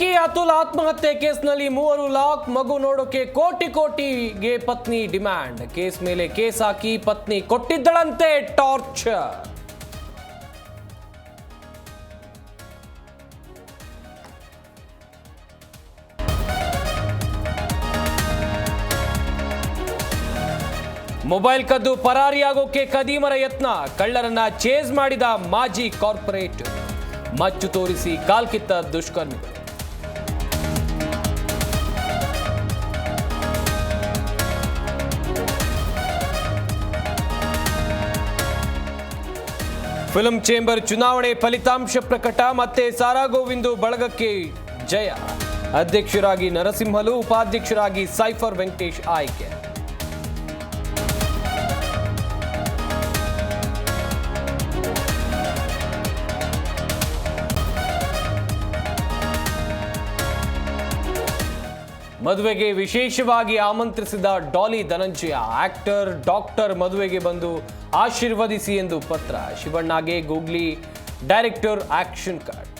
ಗಾಯಕಿ ಅತುಲ್ ಆತ್ಮಹತ್ಯೆ ಕೇಸ್ನಲ್ಲಿ ಮೂವರು ಲಾಕ್ ಮಗು ನೋಡೋಕೆ ಕೋಟಿ ಕೋಟಿಗೆ ಪತ್ನಿ ಡಿಮ್ಯಾಂಡ್. ಕೇಸ್ ಮೇಲೆ ಕೇಸ್ ಹಾಕಿ ಪತ್ನಿ ಕೊಟ್ಟಿದ್ದಳಂತೆ ಟಾರ್ಚರ್. ಮೊಬೈಲ್ ಕದ್ದು ಪರಾರಿಯಾಗೋಕೆ ಕದೀಮರ ಯತ್ನ. ಕಳ್ಳರನ್ನ ಚೇಸ್ ಮಾಡಿದ ಮಾಜಿ ಕಾರ್ಪೊರೇಟ್. ಮಚ್ಚು ತೋರಿಸಿ ಕಾಲ್ಕಿತ್ತ ದುಷ್ಕರ್ಮಿಗಳು. ಫಿಲ್ಮ್ ಚೇಂಬರ್ ಚುನಾವಣೆ ಫಲಿತಾಂಶ ಪ್ರಕಟ, ಮತ್ತೆ ಸಾರಾ ಗೋವಿಂದು ಬಳಗಕ್ಕೆ ಜಯ. ಅಧ್ಯಕ್ಷರಾಗಿ ನರಸಿಂಹಲು, ಉಪಾಧ್ಯಕ್ಷರಾಗಿ ಸೈಫರ್ ವೆಂಕಟೇಶ್ ಆಯ್ಕೆ. ಮದುವೆಗೆ ವಿಶೇಷವಾಗಿ ಆಮಂತ್ರಿಸಿದ ಡಾಲಿ ಧನಂಜಯ, ಆಕ್ಟರ್ ಡಾಕ್ಟರ್ ಮದುವೆಗೆ ಬಂದು ಆಶೀರ್ವದಿಸಿ ಎಂದು ಪತ್ರ. ಶಿವಣ್ಣಗೆ ಗೂಗ್ಲಿ, ಡೈರೆಕ್ಟರ್ ಆಕ್ಷನ್ ಕಾರ್ಡ್.